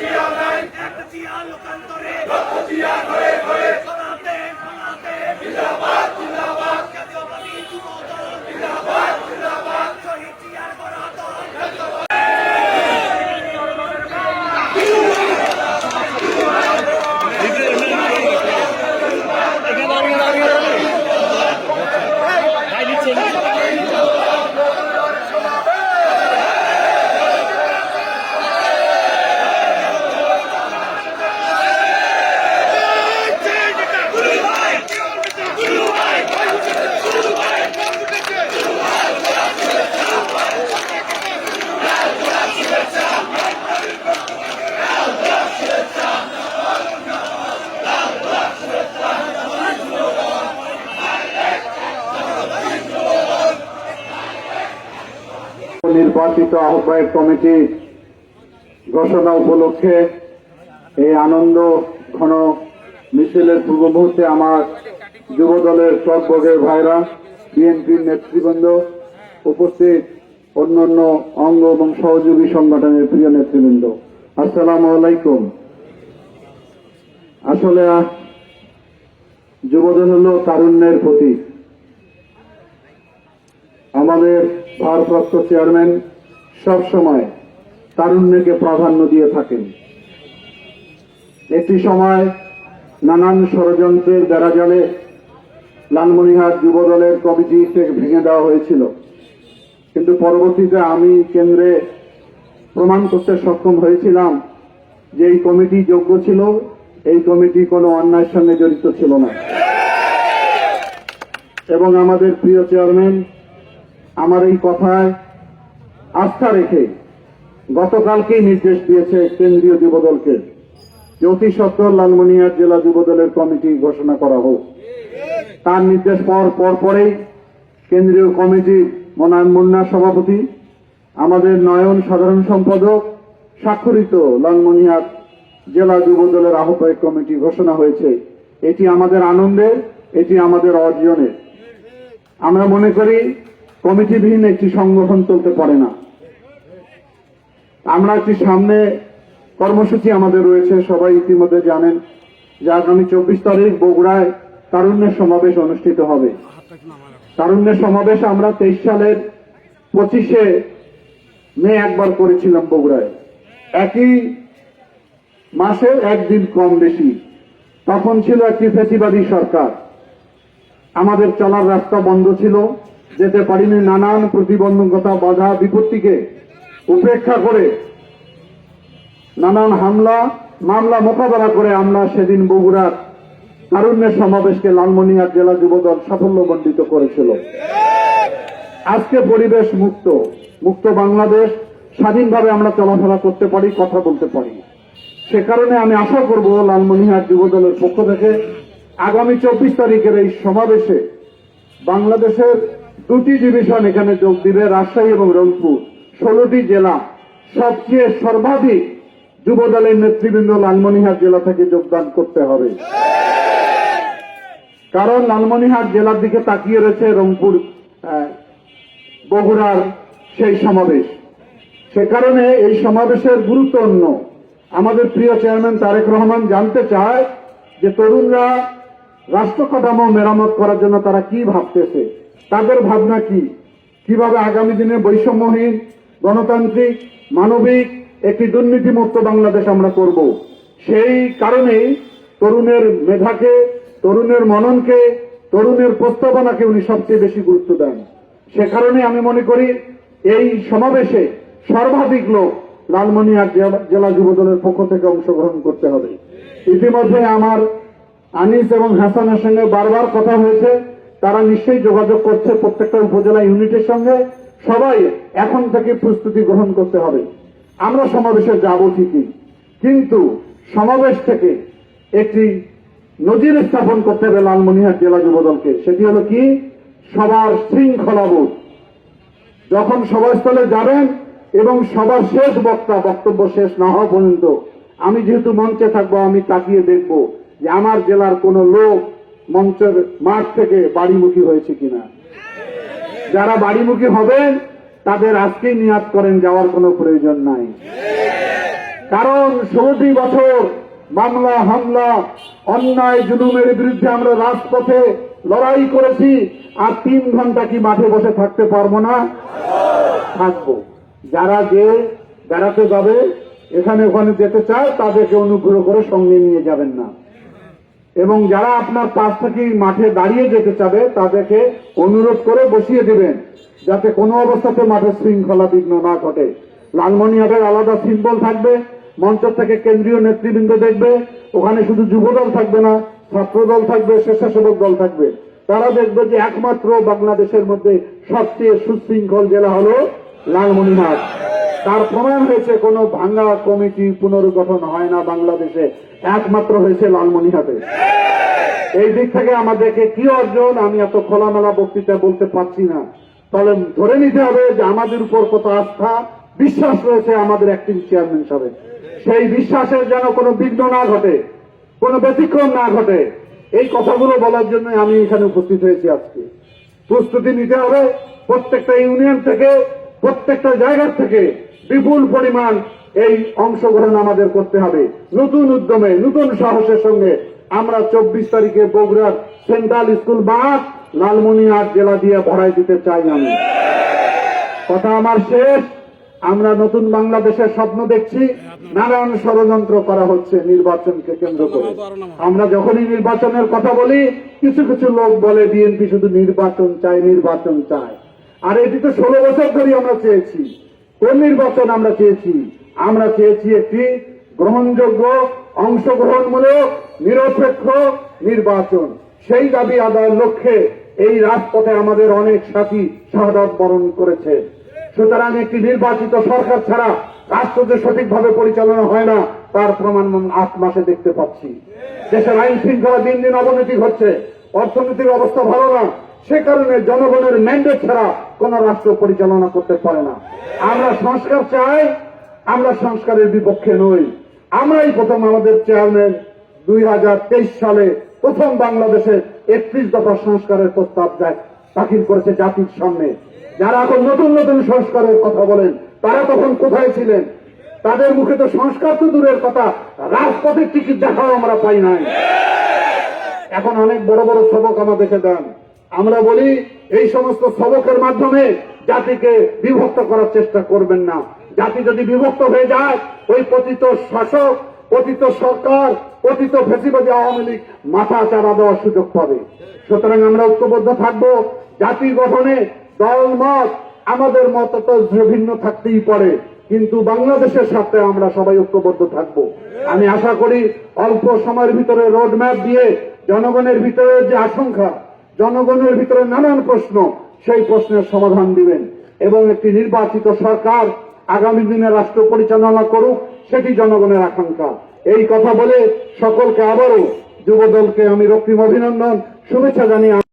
জিয়া নাই এক জিয়া লোকান্তরে। লক্ষ জিয়া ঘরে ঘরে। শোনাতে জিন্দাবাদ জিন্দাবাদ জাতীয়বাদী যুবদল জিন্দাবাদ জিন্দাবাদ শহীদ জিয়ার বরাদল নির্বাচিত আহ্বায়ক কমিটি ঘোষণা উপলক্ষে এই আনন্দ ঘন মিছিলের পূর্ব মুহূর্তে আমার যুব দলের টকবগের ভাইরা, বিএনপির নেতৃবৃন্দ উপস্থিত, অন্যান্য অঙ্গ এবং সহযোগী সংগঠনের প্রিয় নেতৃবৃন্দ। আসসালামু আলাইকুম। আসলে যুবদল হল তারুণ্যের প্রতীক। আমাদের ভারপ্রাপ্ত চেয়ারম্যান সব সময় তারুণ্যকে প্রাধান্য দিয়ে থাকেন। একটি সময় নানান ষড়যন্ত্রের বেড়াজালে লালমনিহাট যুব দলের কমিটি ভেঙে দেওয়া হয়েছিল। কিন্তু পরবর্তীতে আমি কেন্দ্রে প্রমাণ করতে সক্ষম হয়েছিলাম যে এই কমিটি যোগ্য ছিল, এই কমিটি কোনো অন্যায়ের সঙ্গে জড়িত ছিল না। এবং আমাদের প্রিয় চেয়ারম্যান আমার এই কথায় আস্থা রেখে গতকালকেই নির্দেশ দিয়েছে কেন্দ্রীয় যুবদলকে। অতি সত্তর লালমনিয়ার জেলা যুবদলের কমিটি ঘোষণা করা হোক। তার নির্দেশ পর পর পরেই কেন্দ্রীয় কমিটির মনায়ন মুন্না সভাপতি, আমাদের নয়ন সাধারণ সম্পাদক, স্বাক্ষরিত লালমনিহাট জেলা যুবদলের আহ্বায়ক কমিটি ঘোষণা হয়েছে। এটি আমাদের আনন্দের, এটি আমাদের অর্জনের। আমরা মনে করি কমিটিবিহীন একটি সংগঠন চলতে পারে না। আমরা একটি সামনে কর্মসূচি আমাদের রয়েছে, সবাই ইতিমধ্যে জানেন যে আগামী চব্বিশ তারিখ বগুড়ায় তারুণ্যের সমাবেশ অনুষ্ঠিত হবে। তারুণ্যের সমাবেশ আমরা তেইশ সালের পঁচিশে মে একবার করেছিলাম বগুড়ায়। একই মাসে একদিন কম বেশি। তখন ছিল একটি ফেসিবাদী সরকার। আমাদের চলার রাস্তা বন্ধ ছিল। যেতে পারিনি নানান প্রতিবন্ধকতা, বাধা, বিপত্তিকে উপেক্ষা করে নানান হামলা, মামলা, মোকাবেলা করে আমরা সেদিন বগুড়ার তারুণ্যের সমাবেশকে লালমনিহাট জেলা যুবদল সাফল্যমণ্ডিত করেছিল। আজকে পরিবেশ মুক্ত মুক্ত বাংলাদেশ। স্বাধীনভাবে আমরা চলাফেরা করতে পারি, কথা বলতে পারি। সে কারণে আমি আশা করব লালমনিহাট যুবদলের পক্ষ থেকে আগামী চব্বিশ তারিখের এই সমাবেশে বাংলাদেশের দুটি ডিভিশন এখানে যোগ দিবে, রাজশাহী এবং রংপুর। ষোলোটি জেলা। সবচেয়ে সর্বাধিক যুবদলের নেতৃবৃন্দ লালমনিহাট জেলা থেকে যোগদান করতে হবে। কারণ লালমনিহাট জেলার দিকে তাকিয়ে রয়েছে রংপুর বগুড়ার সেই সমাবেশ। সে কারণে এই সমাবেশের গুরুত্ব অন্য। আমাদের প্রিয় চেয়ারম্যান তারেক রহমান জানতে চায় যে তরুণরা রাষ্ট্র কাঠামো মেরামত করার জন্য তারা কি ভাবতেছে। তাদের ভাবনা কি? কীভাবে আগামী দিনে বৈষম্যহীন, গণতান্ত্রিক, মানবিক একটি দুর্নীতিমুক্ত বাংলাদেশ আমরা করব? সেই কারণেই তরুণের মেধাকে, তরুণের মননকে, তরুণের প্রস্তাবনাকে উনি সবচেয়ে বেশি গুরুত্ব দেন। সে কারণে আমি মনে করি, এই সমাবেশে সর্বাধিক লোক লালমনিরহাট জেলা- জেলা যুবদলের পক্ষ থেকে অংশগ্রহণ করতে হবে। ইতিমধ্যে আমার আনিস এবং হাসানের সঙ্গে বারবার কথা হয়েছে। তারা নিশ্চয়ই যোগাযোগ করছে প্রত্যেকটা উপজেলা ইউনিটের সঙ্গে। সবাই এখন থেকে প্রস্তুতি গ্রহণ করতে হবে। আমরা সমাবেশে যাব ঠিকই। কিন্তু সমাবেশ থেকে একটি নজির স্থাপন করতে হবে লালমনিরহাট জেলা যুবদলকে সেটি হলো কি? সবার শৃঙ্খলাবোধ যখন সভাস্থলে যাবেন এবং সবার শেষ বক্তা বক্তব্য শেষ না হওয়া পর্যন্ত আমি যেহেতু মঞ্চে থাকব, আমি তাকিয়ে দেখব যে আমার জেলার কোন লোক মঞ্চের মাঠ থেকে বাড়িমুখী হয়েছে কিনা। যারা বাড়িমুখী হবেন, তাদের আজকেই নিয়াদ করেন, যাওয়ার কোনো প্রয়োজন নাই। কারণ ষোলোটি বছর মামলা, হামলা, অন্যায়, জুলুমের বিরুদ্ধে আমরা রাজপথে লড়াই করেছি, আর তিন ঘণ্টা কি মাঠে বসে থাকতে পারব না? থাকব। যারা যে বেড়াতে যাবে, এখানে ওখানে যেতে চায়, তাদেরকে অনুগ্রহ করে সঙ্গে নিয়ে যাবেন না। এবং যারা আপনার পাশ থেকে মাঠে দাঁড়িয়ে যেতে চাবে, তাদেরকে অনুরোধ করে বসিয়ে দিবেন, যাতে কোনো অবস্থাতে মাঠে শৃঙ্খলা বিঘ্ন না ঘটে। লালমনিহাটের আলাদা সিম্বল থাকবে মঞ্চ থেকে কেন্দ্রীয় নেতৃবৃন্দ দেখবে, ওখানে শুধু যুবদল থাকবে না ছাত্র দল থাকবে, স্বেচ্ছাসেবক দল থাকবে। তারা দেখবে যে একমাত্র বাংলাদেশের মধ্যে সবচেয়ে সুশৃঙ্খল জেলা হলো লালমনিহাট। তার প্রমাণ হয়েছে, কোনো ভাঙ্গা কমিটি পুনর্গঠন হয় না বাংলাদেশে। একমাত্র হয়েছে লালমনিহাটে এই দিক থেকে আমাদেরকে কি অর্জন, আমি এত খোলামেলা বক্তৃতা বলতে পারছি না। তাহলে ধরে নিতে হবে যে আমাদের উপর কত আস্থা, বিশ্বাস রয়েছে আমাদের অ্যাক্টিং চেয়ারম্যান সাহেব সেই বিশ্বাসের যেন কোনো বিঘ্ন না ঘটে, কোনো ব্যতিক্রম না ঘটে, এই কথাগুলো বলার জন্য আমি এখানে উপস্থিত হয়েছি আজকে। প্রস্তুতি নিতে হবে প্রত্যেকটা ইউনিয়ন থেকে, প্রত্যেকটা জায়গার থেকে বিপুল পরিমাণ এই অংশগ্রহণ আমাদের করতে হবে। নতুন উদ্যমে, নতুন সাহসের সঙ্গে আমরা চব্বিশ তারিখে বগুড়ার সেন্ট্রাল স্কুল মাঠ লালমনিরহাট জেলা দিয়ে ভরাই দিতে চাই আমি। কথা আমার শেষ। আমরা নতুন বাংলাদেশের স্বপ্ন দেখছি। নানান ষড়যন্ত্র করা হচ্ছে নির্বাচনকে কেন্দ্র করে। আমরা যখনই নির্বাচনের কথা বলি, কিছু কিছু লোক বলে বিএনপি শুধু নির্বাচন চায় নির্বাচন চায়। আর এটি তো ষোলো বছর ধরে আমরা চেয়েছি। নির্বাচন আমরা চেয়েছি। আমরা চেয়েছি একটি গ্রহণযোগ্য, অংশগ্রহণমূলক, নিরপেক্ষ নির্বাচন। সেই দাবি আদায়ের লক্ষ্যে এই রাজপথে আমাদের অনেক সাথী শাহাদ বরণ করেছে। সুতরাং একটি নির্বাচিত সরকার ছাড়া রাষ্ট্র যে সঠিকভাবে পরিচালনা হয় না, তার প্রমাণ আট মাসে দেখতে পাচ্ছি। দেশের আইন শৃঙ্খলা দিন দিন অবনতি ঘটছে। অর্থনৈতিক অবস্থা ভালো না। সে কারণে জনগণের ম্যান্ডেট ছাড়া কোন রাষ্ট্র পরিচালনা করতে পারে না। আমরা সংস্কার চাই, আমরা সংস্কারের বিপক্ষে নই। আমরাই প্রথম আমাদের চেয়ারম্যান দুই হাজার তেইশ সালে প্রথম বাংলাদেশে একত্রিশ দফা সংস্কারের প্রস্তাব দেয়, দাখিল করেছে জাতির সামনে। যারা এখন নতুন নতুন সংস্কারের কথা বলেন, তারা তখন কোথায় ছিলেন? তাদের মুখে তো সংস্কার তো দূরের কথা, রাজপথের টিকিট দেখাও আমরা পাই নাই। এখন অনেক বড় বড় সবক আমাদেরকে দেন। আমরা বলি, এই সমস্ত সবকের মাধ্যমে জাতিকে বিভক্ত করার চেষ্টা করবেন না। জাতি যদি বিভক্ত হয়ে যায়, ওই পতিত শাসক, পতিত সরকার, পতিত ফেসিবাদী আওয়ামী লীগ মাথা চারা দেওয়ার সুযোগ পাবে। সুতরাং আমরা ঐক্যবদ্ধ থাকব। জাতি গঠনে দল, মত, আমাদের মত তো ভিন্ন থাকতেই পারে। কিন্তু বাংলাদেশের সাথে আমরা সবাই ঐক্যবদ্ধ থাকব। আমি আশা করি, অল্প সময়ের ভিতরে রোড ম্যাপ দিয়ে জনগণের ভিতরে যে আশঙ্কা জনগণের ভিতরে নানান প্রশ্ন, সেই প্রশ্নের সমাধান দিবেন। এবং একটি নির্বাচিত সরকার আগামী দিনে রাষ্ট্র পরিচালনা করুক, সেটি জনগণের আকাঙ্ক্ষা। এই কথা বলে সকলকে আবারও যুবদলকে আমি রক্তিম অভিনন্দন, শুভেচ্ছা জানিয়ে